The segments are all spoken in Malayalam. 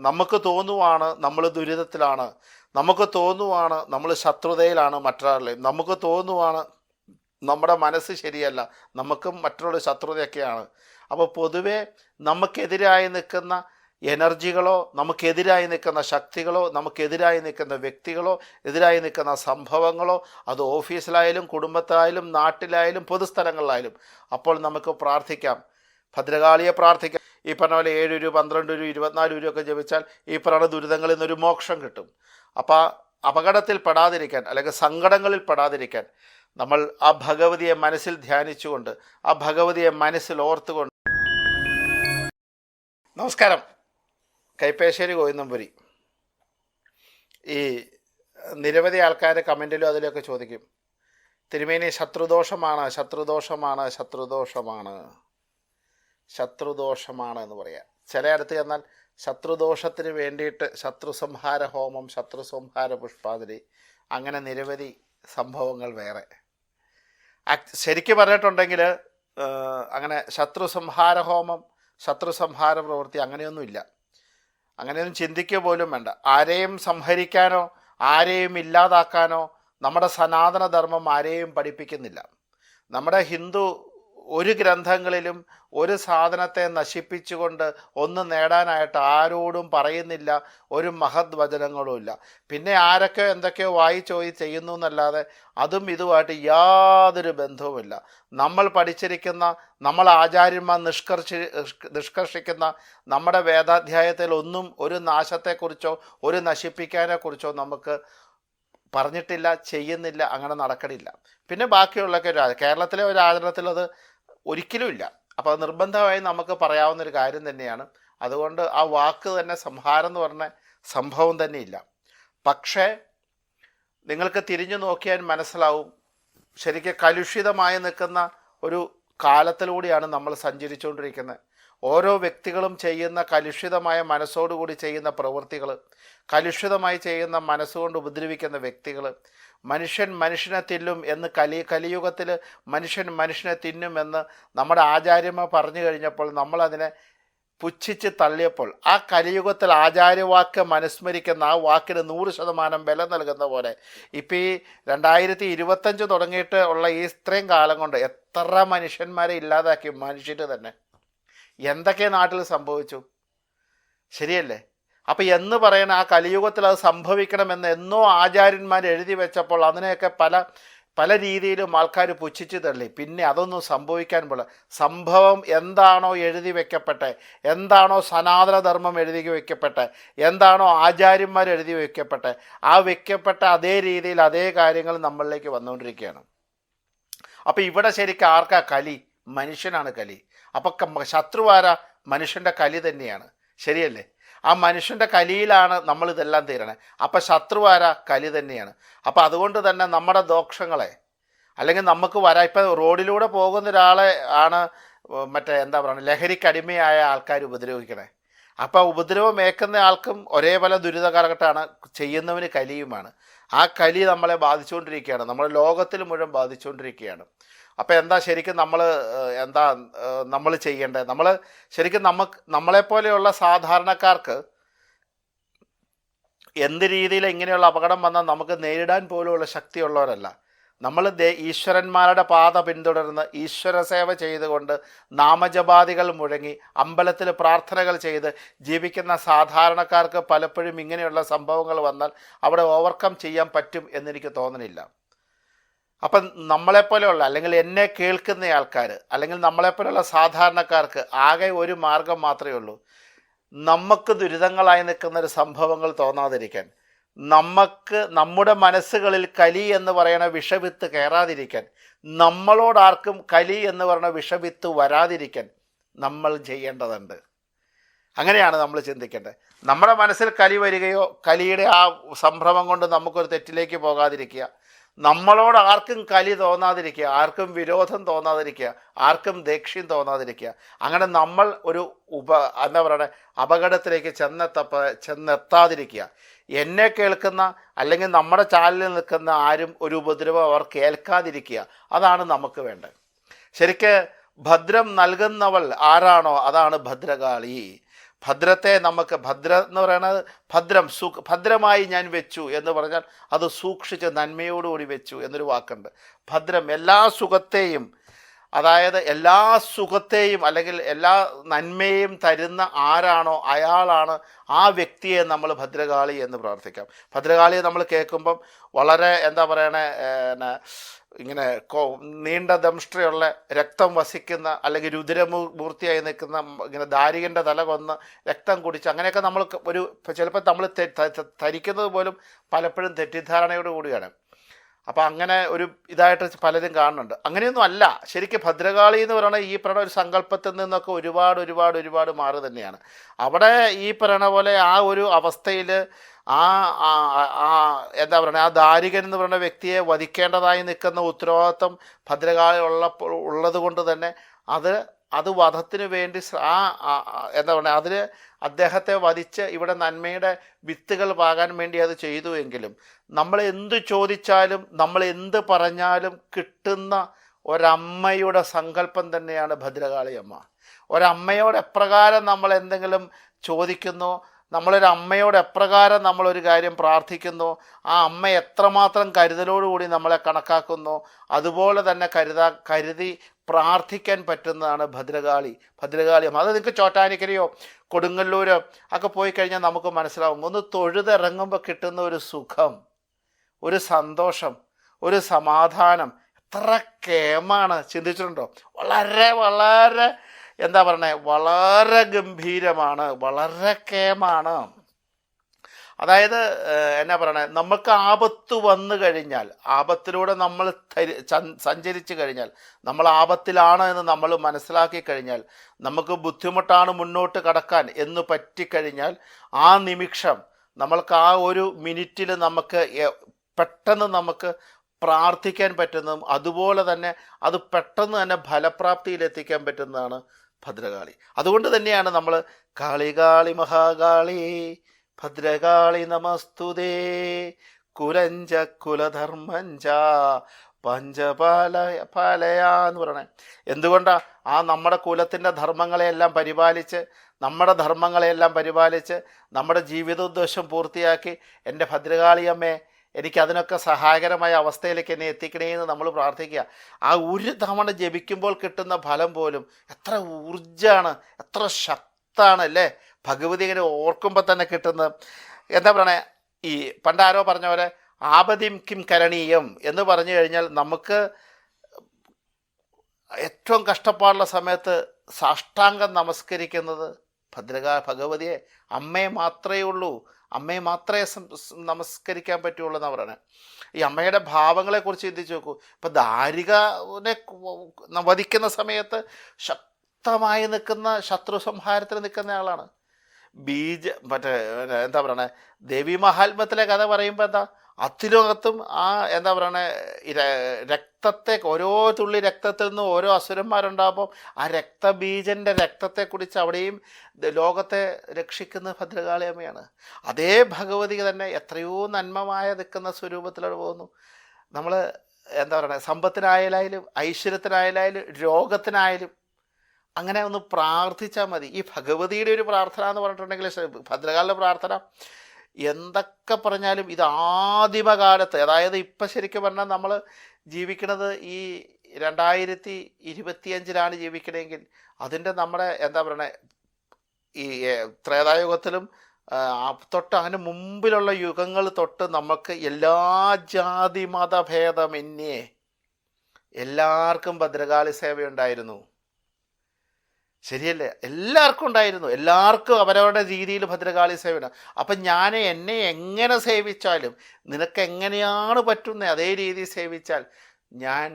നമുക്ക് തോന്നുവാണ് നമ്മൾ ദുരിതത്തിലാണ്. നമുക്ക് തോന്നുവാണ് നമ്മൾ ശത്രുതയിലാണ് മറ്റൊരാളിൽ നമുക്ക് തോന്നുവാണ് നമ്മുടെ മനസ്സ് ശരിയല്ല. നമുക്കും മറ്റുള്ള ശത്രുതയൊക്കെയാണ്. അപ്പോൾ പൊതുവേ നമുക്കെതിരായി നിൽക്കുന്ന എനർജികളോ നമുക്കെതിരായി നിൽക്കുന്ന ശക്തികളോ നമുക്കെതിരായി നിൽക്കുന്ന വ്യക്തികളോ എതിരായി നിൽക്കുന്ന സംഭവങ്ങളോ അത് ഓഫീസിലായാലും കുടുംബത്തിലായാലും നാട്ടിലായാലും പൊതുസ്ഥലങ്ങളിലായാലും അപ്പോൾ നമുക്ക് പ്രാർത്ഥിക്കാം. ഭദ്രകാളിയെ പ്രാർത്ഥിക്കാം. ഈ പറഞ്ഞ പോലെ ഏഴ് രൂപ പന്ത്രണ്ട് രൂപ ഇരുപത്തിനാല് രൂപ ഒക്കെ ജപിച്ചാൽ ഈ പറയുന്ന ദുരിതങ്ങളിൽ നിന്നൊരു മോക്ഷം കിട്ടും. അപ്പോൾ അപകടത്തിൽ പെടാതിരിക്കാൻ അല്ലെങ്കിൽ സങ്കടങ്ങളിൽ പെടാതിരിക്കാൻ നമ്മൾ ആ ഭഗവതിയെ മനസ്സിൽ ധ്യാനിച്ചുകൊണ്ട് ആ ഭഗവതിയെ മനസ്സിൽ ഓർത്തുകൊണ്ട്. നമസ്കാരം. കൈപ്പേശ്ശേരി ഗോവിന്ദംപുരി ഈ നിരവധി ആൾക്കാർ കമന്റിലും അതിലൊക്കെ ചോദിക്കും. തിരുമേനി ശത്രുദോഷമാണ് ശത്രുദോഷമാണ് ശത്രുദോഷമാണ്. ശത്രുദോഷമാണ് എന്ന് പറയാം. ചില അടുത്ത് ചെന്നാൽ ശത്രുദോഷത്തിന് വേണ്ടിയിട്ട് ശത്രുസംഹാര ഹോമം ശത്രുസംഹാര പുഷ്പാതിരി അങ്ങനെ നിരവധി സംഭവങ്ങൾ വേറെ. ശരിക്ക് പറഞ്ഞിട്ടുണ്ടെങ്കിൽ അങ്ങനെ ശത്രുസംഹാര ഹോമം ശത്രുസംഹാര പ്രവൃത്തി അങ്ങനെയൊന്നുമില്ല. അങ്ങനെയൊന്നും ചിന്തിക്കുക പോലും വേണ്ട. ആരെയും സംഹരിക്കാനോ ആരെയും ഇല്ലാതാക്കാനോ നമ്മുടെ സനാതനധർമ്മം ആരെയും പഠിപ്പിക്കുന്നില്ല. നമ്മുടെ ഹിന്ദു ഒരു ഗ്രന്ഥങ്ങളിലും ഒരു സാധനത്തെ നശിപ്പിച്ചുകൊണ്ട് ഒന്ന് നേടാനായിട്ട് ആരോടും പറയുന്നില്ല ഒരു മഹത് വചനങ്ങളുമില്ല പിന്നെ ആരൊക്കെ എന്തൊക്കെയോ വായിച്ചോയി ചെയ്യുന്നു എന്നല്ലാതെ അതും ഇതുമായിട്ട് യാതൊരു ബന്ധവുമില്ല. നമ്മൾ പഠിച്ചിരിക്കുന്ന നമ്മൾ ആചാര്യന്മാർ നിഷ്കർഷി നിഷ്കർഷിക്കുന്ന നമ്മുടെ വേദാധ്യായത്തിൽ ഒന്നും ഒരു നാശത്തെക്കുറിച്ചോ ഒരു നശിപ്പിക്കാനെക്കുറിച്ചോ നമുക്ക് പറഞ്ഞിട്ടില്ല ചെയ്യുന്നില്ല അങ്ങനെ നടക്കണില്ല. പിന്നെ ബാക്കിയുള്ളൊക്കെ ഒരു കേരളത്തിലെ ഒരു ആചരണത്തിൽ അത് ഒരിക്കലും ഇല്ല. അപ്പോൾ അത് നിർബന്ധമായി നമുക്ക് പറയാവുന്ന ഒരു കാര്യം തന്നെയാണ്. അതുകൊണ്ട് ആ വാക്ക് തന്നെ സംഹാരം എന്ന് പറഞ്ഞ സംഭവം തന്നെ ഇല്ല. പക്ഷേ നിങ്ങൾക്ക് തിരിഞ്ഞു നോക്കിയാൽ മനസ്സിലാവും. ശരിക്കും കലുഷിതമായി നിൽക്കുന്ന ഒരു കാലത്തിലൂടെയാണ് നമ്മൾ സഞ്ചരിച്ചുകൊണ്ടിരിക്കുന്നത്. ഓരോ വ്യക്തികളും ചെയ്യുന്ന കലുഷിതമായ മനസ്സോടുകൂടി ചെയ്യുന്ന പ്രവൃത്തികൾ കലുഷിതമായി ചെയ്യുന്ന മനസ്സുകൊണ്ട് ഉപദ്രവിക്കുന്ന വ്യക്തികൾ മനുഷ്യൻ മനുഷ്യനെ തിന്നും എന്ന് കലി കലിയുഗത്തിൽ മനുഷ്യൻ മനുഷ്യനെ തിന്നും എന്ന് നമ്മുടെ ആചാര്യന്മാർ പറഞ്ഞു കഴിഞ്ഞപ്പോൾ നമ്മളതിനെ പുച്ഛിച്ച് തള്ളിയപ്പോൾ ആ കലിയുഗത്തിൽ ആചാര്യവാക്ക് മനുസ്മരിക്കുന്ന ആ വാക്കിന് നൂറ് ശതമാനം വില നൽകുന്ന പോലെ ഇപ്പം ഈ രണ്ടായിരത്തി ഇരുപത്തഞ്ച് തുടങ്ങിയിട്ട് ഉള്ള ഈ ഇത്രയും കാലം കൊണ്ട് എത്ര മനുഷ്യന്മാരെ ഇല്ലാതാക്കി മനുഷ്യർ തന്നെ? എന്തൊക്കെ നാട്ടിൽ സംഭവിച്ചു? ശരിയല്ലേ? അപ്പം എന്ന് പറയണ ആ കലിയുഗത്തിൽ അത് സംഭവിക്കണമെന്ന് എന്നോ ആചാര്യന്മാർ എഴുതി വെച്ചപ്പോൾ അതിനെയൊക്കെ പല പല രീതിയിലും ആൾക്കാർ പുച്ഛിച്ച് തള്ളി. പിന്നെ അതൊന്നും സംഭവിക്കാൻ പോലെ. സംഭവം എന്താണോ എഴുതി വെക്കപ്പെട്ടെ എന്താണോ സനാതനധർമ്മം എഴുതി വെക്കപ്പെട്ടെ എന്താണോ ആചാര്യന്മാർ എഴുതി വെക്കപ്പെട്ടെ ആ വെക്കപ്പെട്ട അതേ രീതിയിൽ അതേ കാര്യങ്ങൾ നമ്മളിലേക്ക് വന്നുകൊണ്ടിരിക്കുകയാണ്. അപ്പോൾ ഇവിടെ ശരിക്കും ആർക്കാ കലി? മനുഷ്യനാണ് കലി. അപ്പം ശത്രുവാര മനുഷ്യന്റെ കലി തന്നെയാണ്. ശരിയല്ലേ? ആ മനുഷ്യന്റെ കലിയിലാണ് നമ്മളിതെല്ലാം തീരണേ. അപ്പം ശത്രുവാര കലി തന്നെയാണ്. അപ്പം അതുകൊണ്ട് തന്നെ നമ്മുടെ ദോഷങ്ങളെ അല്ലെങ്കിൽ നമുക്ക് വരാം ഇപ്പം റോഡിലൂടെ പോകുന്ന ഒരാളെ ആണ് മറ്റേ എന്താ പറയുക ലഹരിക്കടിമയായ ആൾക്കാർ ഉപദ്രവിക്കണേ. അപ്പോൾ ഉപദ്രവം ഏക്കുന്ന ആൾക്കും ഒരേപോലെ ദുരിത കാലഘട്ടമാണ് ചെയ്യുന്നവന് കലിയുമാണ്. ആ കലി നമ്മളെ ബാധിച്ചുകൊണ്ടിരിക്കുകയാണ്. നമ്മുടെ ലോകത്തിൽ മുഴുവൻ ബാധിച്ചുകൊണ്ടിരിക്കുകയാണ്. അപ്പോൾ എന്താ ശരിക്കും നമ്മൾ എന്താ നമ്മൾ ചെയ്യേണ്ടത് നമ്മൾ ശരിക്കും നമുക്ക് നമ്മളെപ്പോലെയുള്ള സാധാരണക്കാർക്ക് എന്ത് രീതിയിൽ ഇങ്ങനെയുള്ള അപകടം വന്നാൽ നമുക്ക് നേരിടാൻ പോലുമുള്ള ശക്തിയുള്ളവരല്ല. നമ്മൾ ഈശ്വരന്മാരുടെ പാത പിന്തുടർന്ന് ഈശ്വര സേവ ചെയ്തുകൊണ്ട് നാമജപാദികൾ മുഴങ്ങി അമ്പലത്തിൽ പ്രാർത്ഥനകൾ ചെയ്ത് ജീവിക്കുന്ന സാധാരണക്കാർക്ക് പലപ്പോഴും ഇങ്ങനെയുള്ള സംഭവങ്ങൾ വന്നാൽ അവിടെ ഓവർകം ചെയ്യാൻ പറ്റും എന്നെനിക്ക് തോന്നണില്ല. അപ്പം നമ്മളെപ്പോലെയുള്ള അല്ലെങ്കിൽ എന്നെ കേൾക്കുന്ന ആൾക്കാർ അല്ലെങ്കിൽ നമ്മളെപ്പോലെയുള്ള സാധാരണക്കാർക്ക് ആകെ ഒരു മാർഗം മാത്രമേ ഉള്ളൂ. നമുക്ക് ദുരിതങ്ങളായി നിൽക്കുന്ന ഒരു സംഭവങ്ങൾ തോന്നാതിരിക്കാൻ നമുക്ക് നമ്മുടെ മനസ്സുകളിൽ കലി എന്ന് പറയുന്ന വിഷവിത്ത് കയറാതിരിക്കാൻ നമ്മളോടാർക്കും കലി എന്ന് പറയുന്ന വിഷവിത്ത് വരാതിരിക്കാൻ നമ്മൾ ചെയ്യേണ്ടതുണ്ട്. അങ്ങനെയാണ് നമ്മൾ ചിന്തിക്കേണ്ടത്. നമ്മുടെ മനസ്സിൽ കലി വരികയോ കലിയുടെ ആ സംഭ്രമം കൊണ്ട് നമുക്കൊരു തെറ്റിലേക്ക് പോകാതിരിക്കുക നമ്മളോട് ആർക്കും കലി തോന്നാതിരിക്കുക ആർക്കും വിരോധം തോന്നാതിരിക്കുക ആർക്കും ദേക്ഷ്യം തോന്നാതിരിക്കുക. അങ്ങനെ നമ്മൾ ഒരു ഉപ എന്താ പറയുക അപകടത്തിലേക്ക് ചെന്നെത്തപ്പ ചെന്നെത്താതിരിക്കുക. എന്നെ കേൾക്കുന്ന അല്ലെങ്കിൽ നമ്മുടെ ചാനലിൽ നിൽക്കുന്ന ആരും ഒരു ഉപദ്രവം അവർ കേൾക്കാതിരിക്കുക. അതാണ് നമുക്ക് വേണ്ടത്. ശരിക്ക് ഭദ്രം നൽകുന്നവൾ ആരാണോ അതാണ് ഭദ്രകാളി. ഭദ്രത്തെ നമുക്ക് ഭദ്ര എന്ന് പറയുന്നത് ഭദ്രം സൂ ഭദ്രമായി ഞാൻ വെച്ചു എന്ന് പറഞ്ഞാൽ അത് സൂക്ഷിച്ച് നന്മയോടുകൂടി വെച്ചു എന്നൊരു വാക്കുണ്ട്. ഭദ്രം എല്ലാ സുഖത്തെയും അതായത് എല്ലാ സുഖത്തെയും അല്ലെങ്കിൽ എല്ലാ നന്മയും തരുന്ന ആരാണോ അയാളാണ് ആ വ്യക്തിയെ നമ്മൾ ഭദ്രകാളി എന്ന് പ്രാർത്ഥിക്കാം. ഭദ്രകാളിയെ നമ്മൾ കേൾക്കുമ്പം വളരെ എന്താ പറയണേ ഇങ്ങനെ നീണ്ട ദംഷ്ട്രയുള്ള രക്തം വസിക്കുന്ന അല്ലെങ്കിൽ രുദ്രമൂർത്തിയായി നിൽക്കുന്ന ഇങ്ങനെ ദാരികന്റെ തല കൊന്ന് രക്തം കുടിച്ച് അങ്ങനെയൊക്കെ നമ്മൾ ഒരു ചിലപ്പോൾ നമ്മൾ ധരിക്കുന്നത് പോലും പലപ്പോഴും തെറ്റിദ്ധാരണയോട് കൂടിയാണ്. അപ്പോൾ അങ്ങനെ ഒരു ഇതായിട്ട് പലരും കാണുന്നുണ്ട്. അങ്ങനെയൊന്നും അല്ല. ശരിക്കും ഭദ്രകാളി എന്ന് പറയുന്നത് ഈ പറയുന്ന ഒരു സങ്കല്പത്തിൽ നിന്നൊക്കെ ഒരുപാട് ഒരുപാട് ഒരുപാട് മാറി തന്നെയാണ്. അവിടെ ഈ പറയണ പോലെ ആ ഒരു അവസ്ഥയിൽ ആ എന്താ പറയുക ആ ദാരികൻ എന്ന് പറയുന്ന വ്യക്തിയെ വധിക്കേണ്ടതായി നിൽക്കുന്ന ഉത്തരവാദിത്വം ഭദ്രകാളി ഉള്ളപ്പോൾ ഉള്ളത് കൊണ്ട് തന്നെ അത് അത് വധത്തിന് വേണ്ടി ആ എന്താ പറയുക അതിന് അദ്ദേഹത്തെ വധിച്ച് ഇവിടെ നന്മയുടെ വിത്തുകൾ പാകാൻ വേണ്ടി അത് ചെയ്തു എങ്കിലും നമ്മൾ എന്ത് ചോദിച്ചാലും നമ്മൾ എന്ത് പറഞ്ഞാലും കിട്ടുന്ന ഒരമ്മയുടെ സങ്കല്പം തന്നെയാണ് ഭദ്രകാളി അമ്മ. ഒരമ്മയോട് എപ്രകാരം നമ്മൾ എന്തെങ്കിലും ചോദിക്കുന്നു നമ്മളൊരു അമ്മയോട് എപ്രകാരം നമ്മളൊരു കാര്യം പ്രാർത്ഥിക്കുന്നു ആ അമ്മ എത്രമാത്രം കരുതലോടുകൂടി നമ്മളെ കണക്കാക്കുന്നു അതുപോലെ തന്നെ കരുതാ കരുതി പ്രാർത്ഥിക്കാൻ പറ്റുന്നതാണ് ഭദ്രകാളി. ഭദ്രകാളി അത് നിങ്ങൾക്ക് ചോറ്റാനിക്കരയോ കൊടുങ്ങല്ലൂരോ ഒക്കെ പോയി കഴിഞ്ഞാൽ നമുക്ക് മനസ്സിലാവും. ഒന്ന് തൊഴുതിറങ്ങുമ്പോൾ കിട്ടുന്ന ഒരു സുഖം ഒരു സന്തോഷം ഒരു സമാധാനം. എത്ര കേമാണ്. ചിന്തിച്ചിട്ടുണ്ടോ? വളരെ വളരെ എന്താ പറയണേ? വളരെ ഗംഭീരമാണ്. വളരെ കേമാണ്. അതായത് എന്നാ പറയണേ നമുക്ക് ആപത്ത് വന്നു കഴിഞ്ഞാൽ ആപത്തിലൂടെ നമ്മൾ സഞ്ചരിച്ചു കഴിഞ്ഞാൽ നമ്മൾ ആപത്തിലാണ് എന്ന് നമ്മൾ മനസ്സിലാക്കി കഴിഞ്ഞാൽ നമുക്ക് ബുദ്ധിമുട്ടാണ് മുന്നോട്ട് കടക്കാൻ എന്ന് പറ്റിക്കഴിഞ്ഞാൽ ആ നിമിഷം നമ്മൾക്ക് ആ ഒരു മിനിറ്റിൽ നമുക്ക് പെട്ടെന്ന് നമുക്ക് പ്രാർത്ഥിക്കാൻ പറ്റുന്നതും അതുപോലെ തന്നെ അത് പെട്ടെന്ന് തന്നെ ഫലപ്രാപ്തിയിൽ എത്തിക്കാൻ പറ്റുന്നതാണ് ഭദ്രകാളി. അതുകൊണ്ട് തന്നെയാണ് നമ്മൾ കാളികാളി മഹാകാളി ഭദ്രകാളി നമസ്തുതേ കുലഞ്ച കുലധർമ്മഞ്ച പഞ്ചപാല പാലയാന്ന് പറയണേ. എന്തുകൊണ്ടാ ആ നമ്മുടെ കുലത്തിന്റെ ധർമ്മങ്ങളെയെല്ലാം പരിപാലിച്ച് നമ്മുടെ ധർമ്മങ്ങളെയെല്ലാം പരിപാലിച്ച് നമ്മുടെ ജീവിതോദ്ദേശം പൂർത്തിയാക്കി എന്റെ ഭദ്രകാളിയമ്മേ എനിക്കതിനൊക്കെ സഹായകരമായ അവസ്ഥയിലേക്ക് എന്നെ എത്തിക്കണേ എന്ന് നമ്മൾ പ്രാർത്ഥിക്കുക. ആ ഒരു തവണ ജപിക്കുമ്പോൾ കിട്ടുന്ന ഫലം പോലും എത്ര ഊർജമാണ് എത്ര ശക്താണ് അല്ലേ ഭഗവതി ഇങ്ങനെ ഓർക്കുമ്പോൾ തന്നെ കിട്ടുന്ന എന്താ പറയണേ ഈ പണ്ടാരോ പറഞ്ഞ പോലെ ആപതിം കിം കരണീയം എന്ന് പറഞ്ഞു കഴിഞ്ഞാൽ നമുക്ക് ഏറ്റവും കഷ്ടപ്പാടുള്ള സമയത്ത് സാഷ്ടാംഗം നമസ്കരിക്കുന്നത് ഭദ്രകാ ഭഗവതിയെ അമ്മയെ മാത്രമേ ഉള്ളൂ അമ്മയെ മാത്രമേ നമസ്കരിക്കാൻ പറ്റുള്ളൂ എന്നാണ് പറയുന്നത് ഈ അമ്മയുടെ ഭാവങ്ങളെക്കുറിച്ച് ചിന്തിച്ച് നോക്കൂ. ഇപ്പം ദാരികനെ വധിക്കുന്ന സമയത്ത് ശക്തമായി നിൽക്കുന്ന ശത്രു സംഹാരത്തിന് നിൽക്കുന്ന ആളാണ്. ബീജ മറ്റേ എന്താ പറയണേ ദേവി മഹാത്മ്യത്തിലെ കഥ പറയുമ്പോൾ എന്താ? അത്തിലോകത്തും ആ എന്താ പറയണേ രക്തത്തെ ഓരോ തുള്ളി രക്തത്തിൽ നിന്ന് ഓരോ അസുരന്മാരുണ്ടാകുമ്പോൾ ആ രക്തബീജന്റെ രക്തത്തെ കുടിച്ച് അവിടെയും ലോകത്തെ രക്ഷിക്കുന്ന ഭദ്രകാളി അമ്മയാണ് അതേ ഭഗവതി തന്നെ എത്രയോ നന്മമായ നിൽക്കുന്ന സ്വരൂപത്തിലൂടെ പോകുന്നു. നമ്മൾ എന്താ പറയുക സമ്പത്തിനായാലും ഐശ്വര്യത്തിനായാലും രോഗത്തിനായാലും അങ്ങനെ ഒന്ന് പ്രാർത്ഥിച്ചാൽ മതി. ഈ ഭഗവതിയുടെ ഒരു പ്രാർത്ഥന എന്ന് പറഞ്ഞിട്ടുണ്ടെങ്കിൽ ഭദ്രകാലിന്റെ പ്രാർത്ഥന. എന്തൊക്കെ പറഞ്ഞാലും ഇത് ആദിമകാലത്ത് അതായത് ഇപ്പം ശരിക്കും പറഞ്ഞാൽ നമ്മൾ ജീവിക്കുന്നത് ഈ രണ്ടായിരത്തി ഇരുപത്തിയഞ്ചിലാണ് ജീവിക്കണമെങ്കിൽ അതിന്റെ നമ്മുടെ എന്താ പറയണേ ഈ ത്രേതായുഗത്തിലും തൊട്ട് അതിന് മുമ്പിലുള്ള യുഗങ്ങൾ തൊട്ട് നമുക്ക് എല്ലാ ജാതി മതഭേദമന്യേ എല്ലാവർക്കും ഭദ്രകാളി സേവയുണ്ടായിരുന്നു. ശരിയല്ലേ? എല്ലാവർക്കും ഉണ്ടായിരുന്നു. എല്ലാവർക്കും അവരവരുടെ രീതിയിൽ ഭദ്രകാളി സേവന. അപ്പം ഞാൻ എന്നെ എങ്ങനെ സേവിച്ചാലും നിനക്ക് എങ്ങനെയാണ് പറ്റുന്നത് അതേ രീതിയിൽ സേവിച്ചാൽ ഞാൻ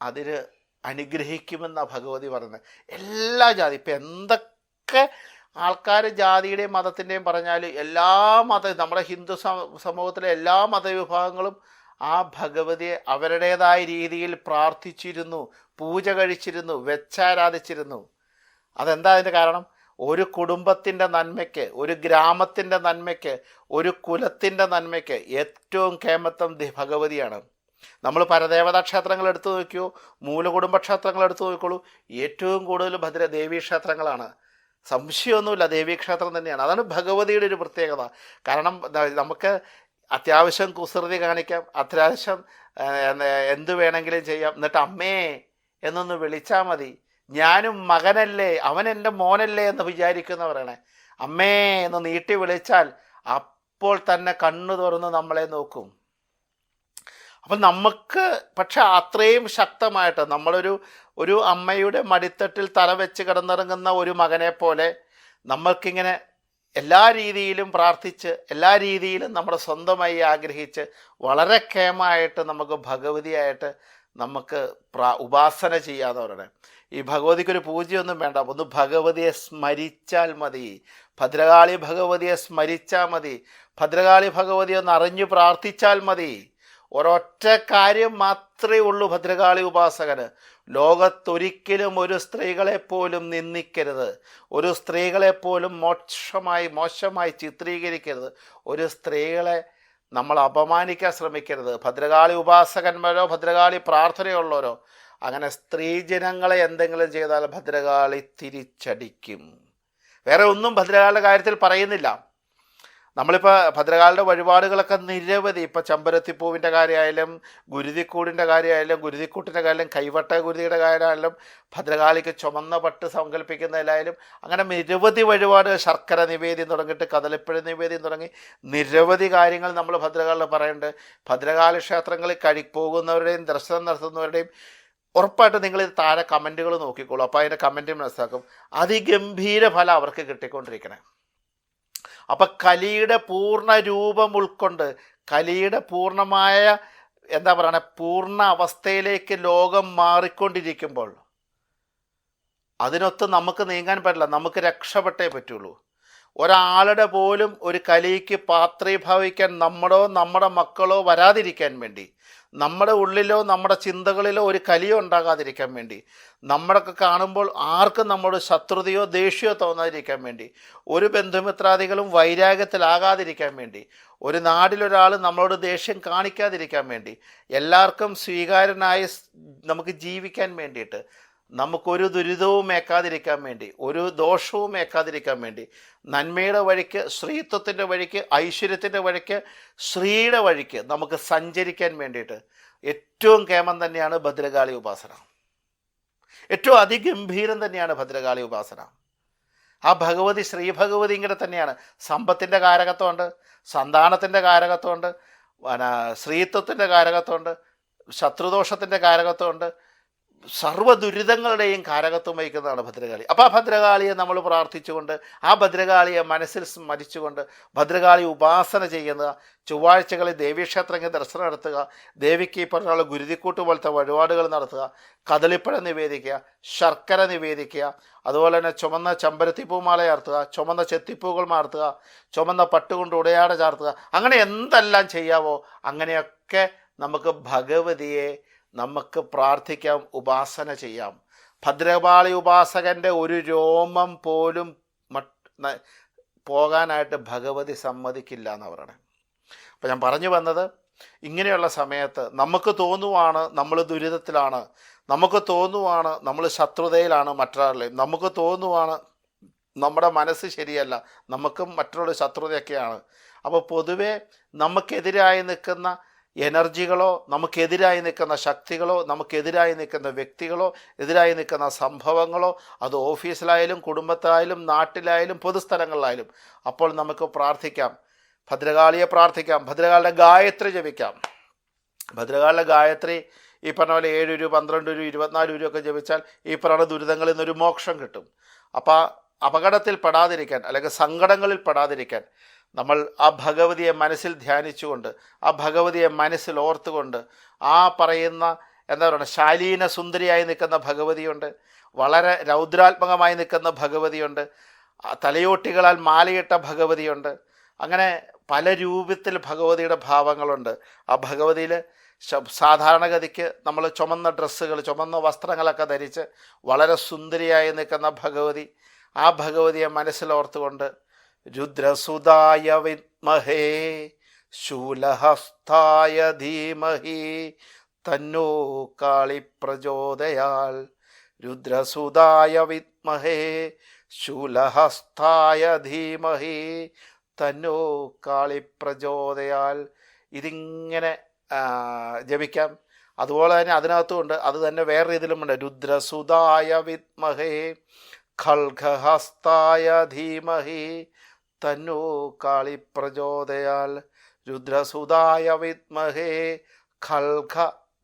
അതിന് അനുഗ്രഹിക്കുമെന്ന ഭഗവതി പറയുന്നത് എല്ലാ ജാതി ഇപ്പം എന്തൊക്കെ ആൾക്കാർ ജാതിയുടെയും മതത്തിന്റെയും പറഞ്ഞാൽ എല്ലാ മത നമ്മുടെ ഹിന്ദു സമൂഹത്തിലെ എല്ലാ മതവിഭാഗങ്ങളും ആ ഭഗവതിയെ അവരുടേതായ രീതിയിൽ പ്രാർത്ഥിച്ചിരുന്നു പൂജ കഴിച്ചിരുന്നു വെച്ചാരാധിച്ചിരുന്നു. അതെന്താ അതിന്റെ കാരണം? ഒരു കുടുംബത്തിന്റെ നന്മയ്ക്ക് ഒരു ഗ്രാമത്തിന്റെ നന്മയ്ക്ക് ഒരു കുലത്തിന്റെ നന്മയ്ക്ക് ഏറ്റവും കേമത്വം ഭഗവതിയാണ്. നമ്മൾ പരദേവതാ ക്ഷേത്രങ്ങൾ എടുത്തു നോക്കിയോ? മൂലകുടുംബ ക്ഷേത്രങ്ങൾ എടുത്തു നോക്കിക്കോളൂ. ഏറ്റവും കൂടുതൽ ഭദ്ര ദേവീ ക്ഷേത്രങ്ങളാണ്. സംശയമൊന്നുമില്ല ദേവീക്ഷേത്രം തന്നെയാണ്. അതാണ് ഭഗവതിയുടെ ഒരു പ്രത്യേകത. കാരണം നമുക്ക് അത്യാവശ്യം കുസൃതി കാണിക്കാം. അത്യാവശ്യം എന്ത് വേണമെങ്കിലും ചെയ്യാം. എന്നിട്ട് അമ്മേ എന്നൊന്ന് വിളിച്ചാൽ മതി. ഞാനും മകനല്ലേ അവൻ എന്റെ മോനല്ലേ എന്ന് വിചാരിക്കുന്നവരാണ് അമ്മേ എന്ന് നീട്ടി വിളിച്ചാൽ അപ്പോൾ തന്നെ കണ്ണു തുറന്ന് നമ്മളെ നോക്കും. അപ്പം നമുക്ക് പക്ഷെ അത്രയും ശക്തമായിട്ട് നമ്മളൊരു ഒരു അമ്മയുടെ മടിത്തട്ടിൽ തല വെച്ച് കിടന്നിറങ്ങുന്ന ഒരു മകനെ പോലെ നമ്മൾക്കിങ്ങനെ എല്ലാ രീതിയിലും പ്രാർത്ഥിച്ച് എല്ലാ രീതിയിലും നമ്മുടെ സ്വന്തമായി ആഗ്രഹിച്ച് വളരെ കേമായിട്ട് നമുക്ക് ഭഗവതിയായിട്ട് നമുക്ക് പ്രാ ഉപാസന ചെയ്യാന്ന് പറയണേ. ഈ ഭഗവതിക്കൊരു പൂജയൊന്നും വേണ്ട. ഒന്ന് ഭഗവതിയെ സ്മരിച്ചാൽ മതി. ഭദ്രകാളി ഭഗവതിയെ സ്മരിച്ചാൽ മതി. ഭദ്രകാളി ഭഗവതി ഒന്ന് അറിഞ്ഞു പ്രാർത്ഥിച്ചാൽ മതി. ഒരൊറ്റ കാര്യം മാത്രമേ ഉള്ളൂ ഭദ്രകാളി ഉപാസകന്. ലോകത്തൊരിക്കലും ഒരു സ്ത്രീകളെപ്പോലും നിന്ദിക്കരുത്. ഒരു സ്ത്രീകളെപ്പോലും മോക്ഷമായി മോശമായി ചിത്രീകരിക്കരുത്. ഒരു സ്ത്രീകളെ നമ്മൾ അപമാനിക്കാൻ ശ്രമിക്കരുത്. ഭദ്രകാളി ഉപാസകന്മാരോ ഭദ്രകാളി പ്രാർത്ഥനയുള്ളവരോ അങ്ങനെ സ്ത്രീജനങ്ങളെ എന്തെങ്കിലും ചെയ്താൽ ഭദ്രകാളി തിരിച്ചടിക്കും. വേറെ ഒന്നും ഭദ്രകാളിയുടെ കാര്യത്തിൽ പറയുന്നില്ല. നമ്മളിപ്പോൾ ഭദ്രകാളിയുടെ വഴിപാടുകളൊക്കെ നിരവധി. ഇപ്പോൾ ചെമ്പരത്തിപ്പൂവിന്റെ കാര്യമായാലും ഗുരുതിക്കൂടിന്റെ കാര്യമായാലും ഗുരുതിക്കൂട്ടിന്റെ കാര്യം കൈവട്ട ഗുരുതിയുടെ കാര്യമായാലും ഭദ്രകാളിക്ക് ചുമന്ന പട്ട് സങ്കല്പിക്കുന്നതിലായാലും അങ്ങനെ നിരവധി വഴിപാട് ശർക്കര നിവേദ്യം തുടങ്ങിയിട്ട് കദലപ്പിഴ നിവേദ്യം തുടങ്ങി നിരവധി കാര്യങ്ങൾ നമ്മൾ ഭദ്രകാളിൽ പറയുന്നുണ്ട്. ഭദ്രകാളി ക്ഷേത്രങ്ങളിൽ കഴി പോകുന്നവരുടെയും ദർശനം നടത്തുന്നവരുടെയും ഉറപ്പായിട്ട് നിങ്ങൾ ഇത് താഴെ കമന്റുകൾ നോക്കിക്കോളൂ. അപ്പോൾ അതിന്റെ കമന്റ് മനസ്സിലാക്കും. അതിഗംഭീര ഫലം അവർക്ക് കിട്ടിക്കൊണ്ടിരിക്കണേ. അപ്പം കലിയുടെ പൂർണ രൂപം ഉൾക്കൊണ്ട് കലിയുടെ പൂർണമായ എന്താ പറയണേ പൂർണ അവസ്ഥയിലേക്ക് ലോകം മാറിക്കൊണ്ടിരിക്കുമ്പോൾ അതിനൊത്ത് നമുക്ക് നീങ്ങാൻ പറ്റില്ല. നമുക്ക് രക്ഷപ്പെട്ടേ പറ്റുള്ളൂ. ഒരാളുടെ പോലും ഒരു കലിക്ക് പാത്രീഭവിക്കാൻ നമ്മളോ നമ്മുടെ മക്കളോ വരാതിരിക്കാൻ വേണ്ടി നമ്മുടെ ഉള്ളിലോ നമ്മുടെ ചിന്തകളിലോ ഒരു കലിയോ ഉണ്ടാകാതിരിക്കാൻ വേണ്ടി നമ്മളൊക്കെ കാണുമ്പോൾ ആർക്കും നമ്മുടെ ശത്രുതയോ ദേഷ്യമോ തോന്നാതിരിക്കാൻ വേണ്ടി ഒരു ബന്ധുമിത്രാദികളും വൈരാഗ്യത്തിലാകാതിരിക്കാൻ വേണ്ടി ഒരു നാടിലൊരാൾ നമ്മളോട് ദേഷ്യം കാണിക്കാതിരിക്കാൻ വേണ്ടി എല്ലാവർക്കും സ്വീകാര്യനായി നമുക്ക് ജീവിക്കാൻ വേണ്ടിയിട്ട് നമുക്കൊരു ദുരിതവും ഏക്കാതിരിക്കാൻ വേണ്ടി ഒരു ദോഷവും ഏക്കാതിരിക്കാൻ വേണ്ടി നന്മയുടെ വഴിക്ക് സ്ത്രീത്വത്തിന്റെ വഴിക്ക് ഐശ്വര്യത്തിന്റെ വഴിക്ക് സ്ത്രീയുടെ വഴിക്ക് നമുക്ക് സഞ്ചരിക്കാൻ വേണ്ടിയിട്ട് ഏറ്റവും കേമം തന്നെയാണ് ഭദ്രകാളി ഉപാസന. ഏറ്റവും അതിഗംഭീരം തന്നെയാണ് ഭദ്രകാളി ഉപാസന. ആ ഭഗവതി ശ്രീ ഭഗവതി ഇങ്ങനെ തന്നെയാണ്. സമ്പത്തിന്റെ കാരകത്വമുണ്ട് സന്താനത്തിന്റെ കാരകത്വമുണ്ട് സ്ത്രീത്വത്തിന്റെ കാരകത്വമുണ്ട് ശത്രുദോഷത്തിന്റെ കാരകത്വമുണ്ട് സർവ ദുരിതങ്ങളുടെയും കാരകത്വം വഹിക്കുന്നതാണ് ഭദ്രകാളി. അപ്പോൾ ആ ഭദ്രകാളിയെ നമ്മൾ പ്രാർത്ഥിച്ചുകൊണ്ട് ആ ഭദ്രകാളിയെ മനസ്സിൽ സ്മരിച്ചുകൊണ്ട് ഭദ്രകാളി ഉപാസന ചെയ്യുന്ന ചൊവ്വാഴ്ചകളിൽ ദേവീക്ഷേത്രങ്ങൾ ദർശനം നടത്തുക ദേവിക്ക് ഈ പറഞ്ഞ ഗുരുതിക്കൂട്ട് പോലത്തെ വഴിപാടുകൾ നടത്തുക കദളിപ്പഴം നിവേദിക്കുക ശർക്കര നിവേദിക്കുക അതുപോലെ തന്നെ ചുമന്ന ചെമ്പരത്തിപ്പൂമാല ചാർത്തുക ചുമന്ന ചെത്തിപ്പൂകൾ മാർത്തുക ചുമന്ന പട്ടുകൊണ്ട് ഉടയാട ചാർത്തുക അങ്ങനെ എന്തെല്ലാം ചെയ്യാവോ അങ്ങനെയൊക്കെ നമുക്ക് ഭഗവതിയെ നമുക്ക് പ്രാർത്ഥിക്കാം ഉപാസന ചെയ്യാം. ഭദ്രപാളി ഉപാസകന്റെ ഒരു രോമം പോലും പോകാനായിട്ട് ഭഗവതി സമ്മതിക്കില്ല എന്ന് പറയണേ. അപ്പം ഞാൻ പറഞ്ഞു വന്നത് ഇങ്ങനെയുള്ള സമയത്ത് നമുക്ക് തോന്നുവാണ് നമ്മൾ ദുരിതത്തിലാണ് നമുക്ക് തോന്നുവാണ് നമ്മൾ ശത്രുതയിലാണ് മറ്റൊരാളിൽ നമുക്ക് തോന്നുവാണ് നമ്മുടെ മനസ്സ് ശരിയല്ല നമുക്കും മറ്റുള്ള ശത്രുതയൊക്കെയാണ്. അപ്പോൾ പൊതുവേ നമുക്കെതിരായി നിൽക്കുന്ന എനർജികളോ നമുക്കെതിരായി നിൽക്കുന്ന ശക്തികളോ നമുക്കെതിരായി നിൽക്കുന്ന വ്യക്തികളോ എതിരായി നിൽക്കുന്ന സംഭവങ്ങളോ അത് ഓഫീസിലായാലും കുടുംബത്തിലായാലും നാട്ടിലായാലും പൊതുസ്ഥലങ്ങളിലായാലും അപ്പോൾ നമുക്ക് പ്രാർത്ഥിക്കാം. ഭദ്രകാളിയെ പ്രാർത്ഥിക്കാം. ഭദ്രകാളിയുടെ ഗായത്രി ജപിക്കാം. ഭദ്രകാളിയുടെ ഗായത്രി ഈ പറഞ്ഞ പോലെ ഏഴ് രൂപ പന്ത്രണ്ട് രൂപ ഇരുപത്തിനാല് രൂപ ഒക്കെ ജപിച്ചാൽ ഈ പറഞ്ഞ ദുരിതങ്ങളിൽ നിന്നൊരു മോക്ഷം കിട്ടും. അപ്പോൾ അപകടത്തിൽ പെടാതിരിക്കാൻ അല്ലെങ്കിൽ സങ്കടങ്ങളിൽ പെടാതിരിക്കാൻ നമ്മൾ ആ ഭഗവതിയെ മനസ്സിൽ ധ്യാനിച്ചുകൊണ്ട് ആ ഭഗവതിയെ മനസ്സിൽ ഓർത്തുകൊണ്ട് ആ പറയുന്ന എന്താ പറയുക ശാലീന സുന്ദരിയായി നിൽക്കുന്ന ഭഗവതിയുണ്ട് വളരെ രൗദ്രാത്മകമായി നിൽക്കുന്ന ഭഗവതിയുണ്ട് തലയോട്ടികളാൽ മാലയിട്ട ഭഗവതിയുണ്ട് അങ്ങനെ പല രൂപത്തിൽ ഭഗവതിയുടെ ഭാവങ്ങളുണ്ട്. ആ ഭഗവതിയിൽ സാധാരണഗതിക്ക് നമ്മൾ ചുമന്ന ഡ്രസ്സുകൾ ചുമന്ന വസ്ത്രങ്ങളൊക്കെ ധരിച്ച് വളരെ സുന്ദരിയായി നിൽക്കുന്ന ഭഗവതി ആ ഭഗവതിയെ മനസ്സിലോർത്തുകൊണ്ട് രുദ്രസുതായ വിത്മഹേ ശൂലഹസ്തായ ധീമഹി തന്നോ കാളി പ്രചോദയാൽ രുദ്രസുതായ വിത്മഹേ ശൂലഹസ്തായ ധീമഹി തന്നോ കാളി പ്രചോദയാൽ ഇതിങ്ങനെ ജപിക്കാം. അതുപോലെ തന്നെ അതിനകത്തുമുണ്ട് അത് തന്നെ വേറെ രീതിയിലുമുണ്ട് രുദ്രസുതായ വിത്മഹേ ഖൽഘഹസ്തായ ധീമഹി തന്നോ കാളി പ്രചോദയാൽ രുദ്രസുതായ വിദ്മഹേ ഖൽഖ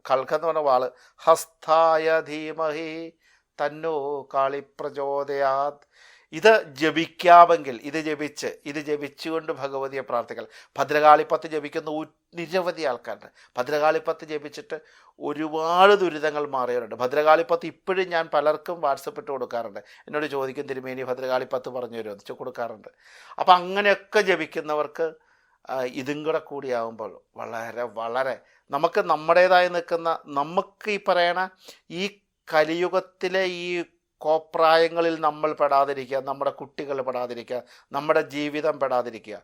ഖൽഖ എന്ന് പറഞ്ഞ വാൾ. ഹസ്തായ ധീമഹി തന്നോ കാളി പ്രചോദയാത് ഇത് ജപിക്കാമെങ്കിൽ ഇത് ജപിച്ച് ഇത് ജപിച്ചുകൊണ്ട് ഭഗവതിയെ പ്രാർത്ഥിക്കൽ. ഭദ്രകാളിപ്പത്ത് ജപിക്കുന്ന നിരവധി ആൾക്കാരുണ്ട്. ഭദ്രകാളിപ്പത്ത് ജപിച്ചിട്ട് ഒരുപാട് ദുരിതങ്ങൾ മാറിയവരുണ്ട്. ഭദ്രകാളിപ്പത്ത് ഇപ്പോഴും ഞാൻ പലർക്കും വാട്സപ്പ് ഇട്ട് കൊടുക്കാറുണ്ട്. എന്നോട് ചോദിക്കും തിരുമേനി ഭദ്രകാളിപ്പത്ത് പറഞ്ഞു തരുമോ കൊടുക്കാറുണ്ട് അപ്പം അങ്ങനെയൊക്കെ ജപിക്കുന്നവർക്ക് ഇതും കൂടെ കൂടിയാവുമ്പോൾ വളരെ വളരെ നമുക്ക് നമ്മുടേതായി നിൽക്കുന്ന നമുക്ക് ഈ പറയണ ഈ കലിയുഗത്തിലെ ഈ കോപ്രായങ്ങളിൽ നമ്മൾ പെടാതിരിക്കുക നമ്മുടെ കുട്ടികൾ പെടാതിരിക്കുക നമ്മുടെ ജീവിതം പെടാതിരിക്കുക.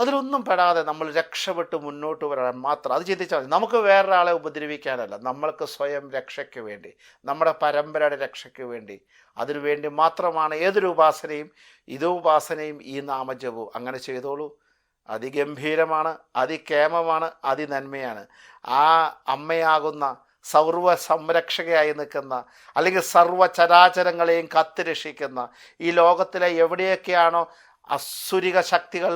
അതിലൊന്നും പെടാതെ നമ്മൾ രക്ഷപ്പെട്ട് മുന്നോട്ട് വരാൻ മാത്രം അത് ചിന്തിച്ചാൽ മതി. നമുക്ക് വേറൊരാളെ ഉപദ്രവിക്കാനല്ല. നമ്മൾക്ക് സ്വയം രക്ഷയ്ക്ക് വേണ്ടി നമ്മുടെ പരമ്പരയുടെ രക്ഷയ്ക്ക് വേണ്ടി. അതിനു വേണ്ടി മാത്രമാണ് ഏതൊരു ഉപാസനയും ഇത് ഉപാസനയും ഈ നാമജപവും. അങ്ങനെ ചെയ്തോളൂ. അതിഗംഭീരമാണ് അതികേമമാണ് അതിനന്മയാണ്. ആ അമ്മയാകുന്ന സർവ സംരക്ഷകയായി നിൽക്കുന്ന അല്ലെങ്കിൽ സർവ ചരാചരങ്ങളെയും കത്തിരക്ഷിക്കുന്ന ഈ ലോകത്തിലെ എവിടെയൊക്കെയാണോ അസുരിക ശക്തികൾ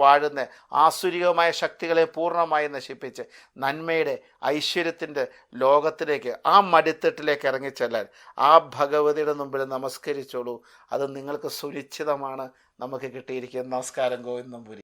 വാഴുന്ന ആസുരികമായ ശക്തികളെ പൂർണമായി നശിപ്പിച്ച് നന്മയുടെ ഐശ്വര്യത്തിന്റെ ലോകത്തിലേക്ക് ആ മടിത്തട്ടിലേക്ക് ഇറങ്ങിച്ചെല്ലാൻ ആ ഭഗവതിയുടെ മുമ്പിൽ നമസ്കരിച്ചോളൂ. അത് നിങ്ങൾക്ക് സുരക്ഷിതമാണ്. നമുക്ക് കിട്ടിയിരിക്കുന്ന നമസ്കാരം ഗോവിന്ദം പുരി.